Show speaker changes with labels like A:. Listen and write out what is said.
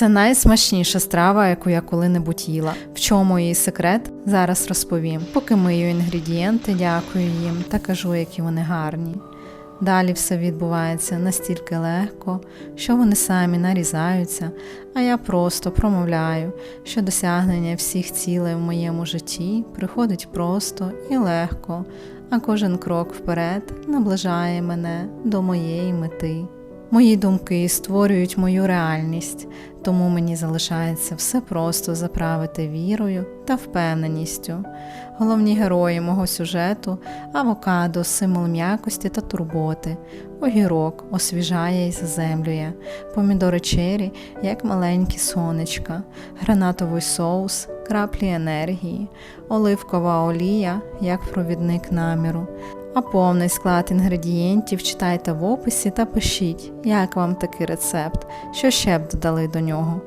A: Це найсмачніша страва, яку я коли-небудь їла. В чому її секрет? Зараз розповім. Поки мию інгредієнти, дякую їм та кажу, які вони гарні. Далі все відбувається настільки легко, що вони самі нарізаються, а я просто промовляю, що досягнення всіх цілей в моєму житті приходить просто і легко, а кожен крок вперед наближає мене до моєї мети. Мої думки створюють мою реальність, тому мені залишається все просто заправити вірою та впевненістю. Головні герої мого сюжету авокадо, символ м'якості та турботи, огірок освіжає і заземлює, помідори чері, як маленькі сонечка, гранатовий соус, краплі енергії, оливкова олія, як провідник наміру. А повний склад інгредієнтів читайте в описі та пишіть, як вам такий рецепт, що ще б додали до нього.